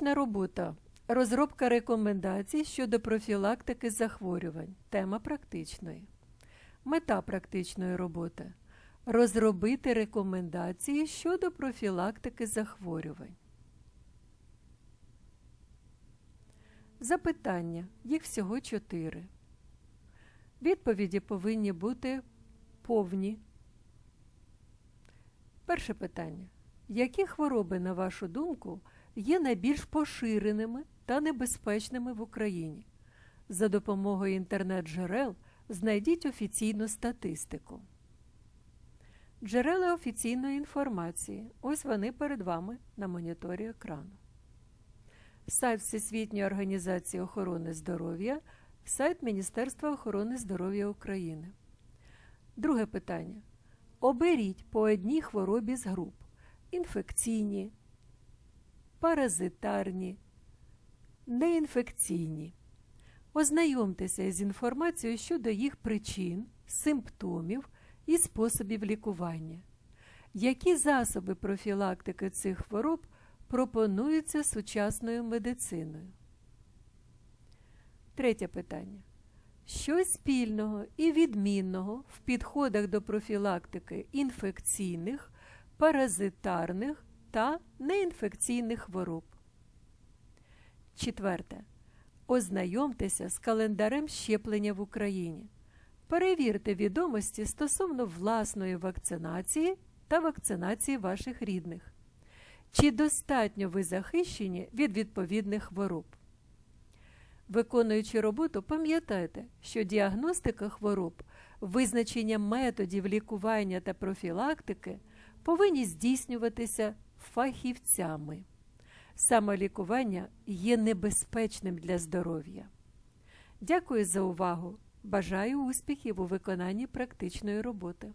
Практична робота. Розробка рекомендацій щодо профілактики захворювань. Тема практичної. Мета практичної роботи. Розробити рекомендації щодо профілактики захворювань. Запитання. Їх всього чотири. Відповіді повинні бути повні. Перше питання. Які хвороби, на вашу думку, є найбільш поширеними та небезпечними в Україні? За допомогою інтернет-джерел знайдіть офіційну статистику. Джерела офіційної інформації. Ось вони перед вами на моніторі екрану. Сайт Всесвітньої організації охорони здоров'я, сайт Міністерства охорони здоров'я України. Друге питання. Оберіть по одній хворобі з груп: інфекційні, паразитарні, неінфекційні. Ознайомтеся з інформацією щодо їх причин, симптомів і способів лікування. Які засоби профілактики цих хвороб пропонуються сучасною медициною? Третє питання. Що спільного і відмінного в підходах до профілактики інфекційних, паразитарних та неінфекційних хвороб? Четверте. Ознайомтеся з календарем щеплення в Україні. Перевірте відомості стосовно власної вакцинації та вакцинації ваших рідних. Чи достатньо ви захищені від відповідних хвороб? Виконуючи роботу, пам'ятайте, що діагностика хвороб, визначення методів лікування та профілактики повинні здійснюватися фахівцями. Самолікування є небезпечним для здоров'я. Дякую за увагу! Бажаю успіхів у виконанні практичної роботи.